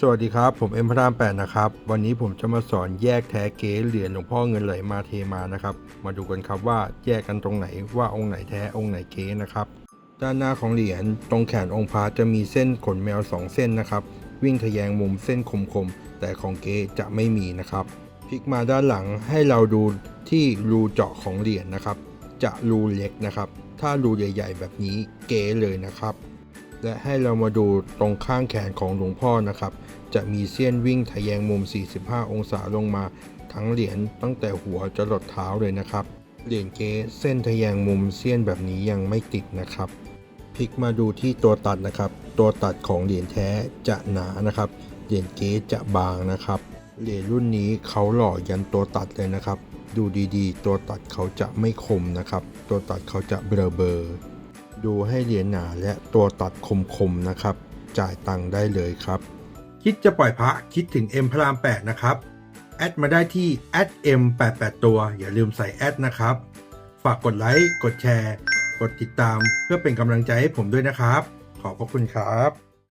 สวัสดีครับ ผมเอ็มพระรามแปดนะครับ วันนี้ผมจะมาสอนแยกแท้เก๊เหรียญหลวงพ่อเงินไหลมาเทมานะครับ มาดูกันครับว่าแยกกันตรงไหนว่าองค์ไหนแท้องค์ไหนเก๊นะครับ ด้านหน้าของเหรียญตรงแขนองค์พระจะมีเส้นขนแมว 2 เส้นนะครับ วิ่งทะแยงมุมเส้นคมๆ แต่ของเก๊จะไม่มีนะครับพลิกมาด้านหลังให้เราดูที่รูเจาะของเหรียญนะครับ จะรูเล็กนะครับ ถ้ารูใหญ่ ๆ แบบนี้เก๋เลยนะครับ และให้เรามาดูตรงข้างแขนของหลวงพ่อนะครับ จะมีเสี้ยนวิ่งทะแยงมุม 45 องศาลงมา ทั้งเหรียญตั้งแต่หัวจรดเท้าเลยนะครับ เหรียญเก๊เส้นทะแยงมุมเสี้ยนแบบนี้ยังไม่ติดนะครับพลิกมาดูที่ตัวตัดนะครับ ตัวตัดของเหรียญแท้จะหนานะครับ เหรียญเก๊จะบางนะครับ เหรียญรุ่นนี้เขาหล่อยันตัวตัดเลยนะครับ ดูดีๆ ตัวตัดเขาจะไม่คมนะครับ ตัวตัดเขาจะเบลอเบอร์ ดูให้เหรียญหนาและตัวตัดคมๆนะครับ จ่ายตังค์ได้เลยครับ คิดจะปล่อยพระคิดถึง M พระราม 8 นะครับ แอดมาได้ที่แอด @m88 ตัว อย่าลืมใส่แอดนะครับ ฝากกดไลค์ กดแชร์ กดติดตามเพื่อเป็นกำลังใจให้ผมด้วยนะครับ ขอบพระคุณครับ